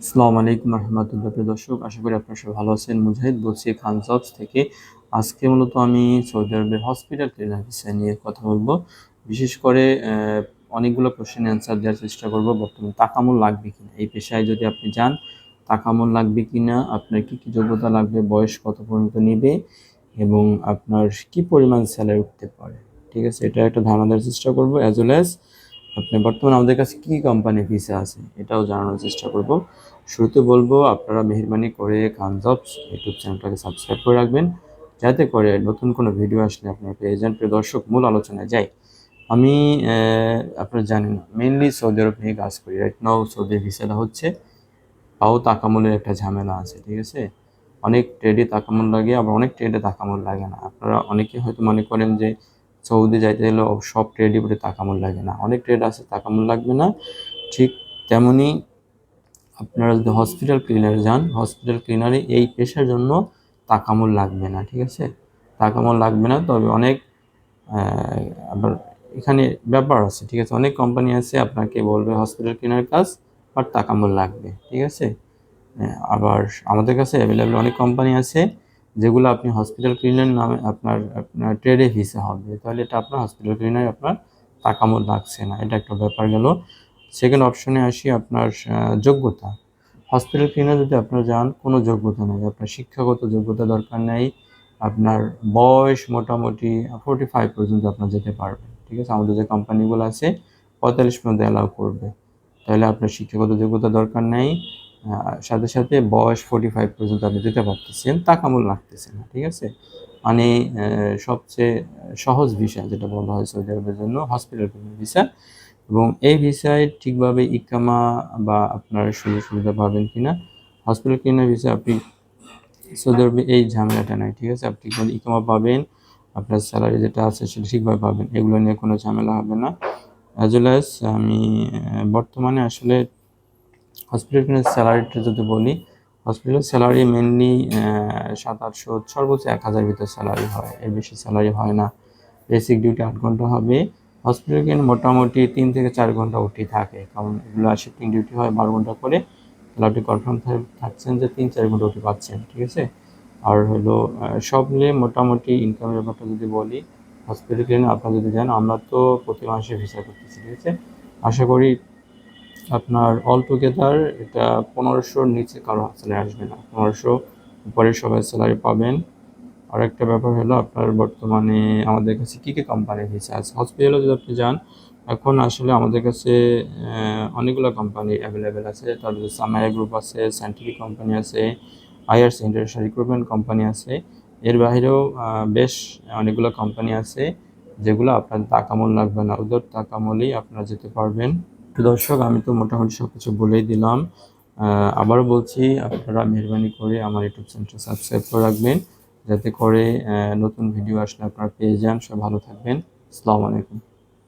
আসসালামু আলাইকুম রহমতুল্লাহ। প্রিয় দর্শক, আশা করি আপনারা সবাই ভালো আছেন। মুজাহিদ বলছি খান থেকে। আজকে মূলত আমি সৌদি আরবের হসপিটাল ক্লিনার বিষয় নিয়ে কথা বলব। বিশেষ করে অনেকগুলো কোশ্চেন অ্যান্সার দেওয়ার চেষ্টা করব। বর্তমানে তাকামুল লাগবে কিনা? এই পেশায় যদি আপনি যান তাকামুল লাগবে কিনা? আপনার কি কি যোগ্যতা লাগবে? বয়স কত পর্যন্ত নেবে? এবং আপনার কি পরিমাণ স্যালারি উঠতে পারে? ঠিক আছে, এটা একটা ধারণা দেওয়ার চেষ্টা করব। অ্যাজ ওয়েল অ্যাজ আপনি বর্তমানে আমাদের কাছে কী কোম্পানি ভিসা আছে এটাও জানানোর চেষ্টা করব। শুরুতে বলব, আপনারা মেহরবানি করে খান জবস, ইউটিউব চ্যানেলটাকে সাবস্ক্রাইব করে রাখবেন। যাতে করে নতুন কোনো ভিডিও আসলে আপনার পেয়ে যান। প্রিয় দর্শক, মূল আলোচনায় যাই। আমি আপনারা জানেন মেনলি সৌদি আরব নিয়ে কাজ করি। রাইট নাও সৌদি ভিসাটা হচ্ছে তাও তাকামলের একটা ঝামেলা আছে, ঠিক আছে? অনেক ট্রেডে তাকামল লাগে, আবার অনেক ট্রেডে তাকামল লাগে না। আপনারা অনেকে হয়তো মনে করেন যে সৌদি যাইতে গেলে সব ট্রেডই বলে তাকামুল লাগে না। অনেক ট্রেড আছে, তাকামুল লাগবে না। ঠিক তেমনই আপনারা যদি হসপিটাল ক্লিনারে যান হসপিটাল ক্লিনারে এই পেশার জন্য তাকামুল লাগবে না, ঠিক আছে? তাকামুল লাগবে না, তবে অনেক আবার এখানে ব্যাপার আছে, ঠিক আছে? অনেক কোম্পানি আছে, আপনাকে বলবে হসপিটাল ক্লিনার কাজ বাট তাকামুল লাগবে, ঠিক আছে? আবার আমাদের কাছে অ্যাভেলেবেল অনেক কোম্পানি আছে যেগুলো আপনি হসপিটাল ক্লিনার নামে আপনার আপনার ট্রেডে ভিসা হবে, তাহলে এটা আপনার হসপিটাল ক্লিনার আপনার টাকামত লাগছে না। এটা একটা ব্যাপার গেল। সেকেন্ড অপশনে আসি আপনার যোগ্যতা। হসপিটাল ক্লিনার যদি আপনার যান, কোনো যোগ্যতা নেই। আপনার শিক্ষাগত যোগ্যতা দরকার নেই। আপনার বয়স মোটামুটি ফোর্টি ফাইভ পর্যন্ত আপনার যেতে পারবেন ঠিক আছে? আমাদের যে কোম্পানিগুলো আছে, পঁয়তাল্লিশ পর্যন্ত অ্যালাউ করবে। তাহলে আপনার শিক্ষাগত যোগ্যতা দরকার নেই। সাথে সাথে বয়স ফোর্টি ফাইভ পর্যন্ত আপনি যেতে পারতেছেন তাকামূল লাগতেছে না, ঠিক আছে? মানে সবচেয়ে সহজ ভিসা যেটা বলা হয় সৌদি আরবের জন্য হসপিটাল ভিসা এবং এই ভিসায় ঠিকভাবে ইকামা বা আপনার সুযোগ সুবিধা পাবেন কিনা হসপিটাল কিনা ভিসা আপনি সৌদি আরবে এই ঝামেলাটা নাই, ঠিক আছে? আপনি ঠিকভাবে ইকামা পাবেন, আপনার স্যালারি যেটা আছে সেটা ঠিকভাবে পাবেন, এগুলো নিয়ে কোনো ঝামেলা হবে না। অ্যাজ ওয়েল আমি বর্তমানে আসলে হসপিটাল স্যালারিটা যদি বলি হসপিটাল স্যালারি মেনলি সাত আটশো সর্বোচ্চ এক হাজার ভিতর স্যালারি হয়। এর বেশি স্যালারি হয় না। বেসিক ডিউটি আট ঘণ্টা হবে। হসপিটাল কিন্তু মোটামুটি তিন থেকে চার ঘণ্টা উঠি থাকে। কারণ এগুলো শিফটিং ডিউটি হয় বারো ঘণ্টা করে। তাহলে আপনি কনফার্ম থাকছেন যে তিন, চার ঘণ্টা উঠি পাচ্ছেন, ঠিক আছে? আর হলো সব মিলিয়ে মোটামুটি ইনকামের ব্যাপারটা যদি বলি হসপিটাল ক্লিনিক আপনারা যদি যান, আমরা তো প্রতি মাসে ভিসা করতেছি, ঠিক আছে? আশা করি আপনার অল টুগেদার এটা পনেরোশোর নিচে কারও স্যালারি আসবে না। পনেরোশো উপরে সবাই স্যালারি পাবেন। আর একটা ব্যাপার হলো আপনার বর্তমানে আমাদের কাছে কী কী কোম্পানি ভিসা আছে হসপিটালে যদি আপনি যান, এখন আসলে আমাদের কাছে অনেকগুলো কোম্পানি অ্যাভেলেবেল আছে। তার মধ্যে সামায়া গ্রুপ আছে সাইন্টিফিক কোম্পানি আছে আইআরসি ইন্টারন্যাশনাল রিক্রুটমেন্ট কোম্পানি আছে। এর বাইরেও বেশ অনেকগুলো কোম্পানি আছে যেগুলো আপনার টাকা তাকামল লাগবে না। ওদের তাকামলেই আপনারা যেতে পারবেন। দর্শক, আমি তো মোটামুটি সব কিছু বলেই দিলাম। আবারও বলছি, আপনারা মেহরবানি করে আমার ইউটিউব চ্যানেলটা সাবস্ক্রাইব করে রাখবেন। যাতে করে নতুন ভিডিও আসলে আপনারা পেয়ে যান। সব ভালো থাকবেন। আসসালামু আলাইকুম।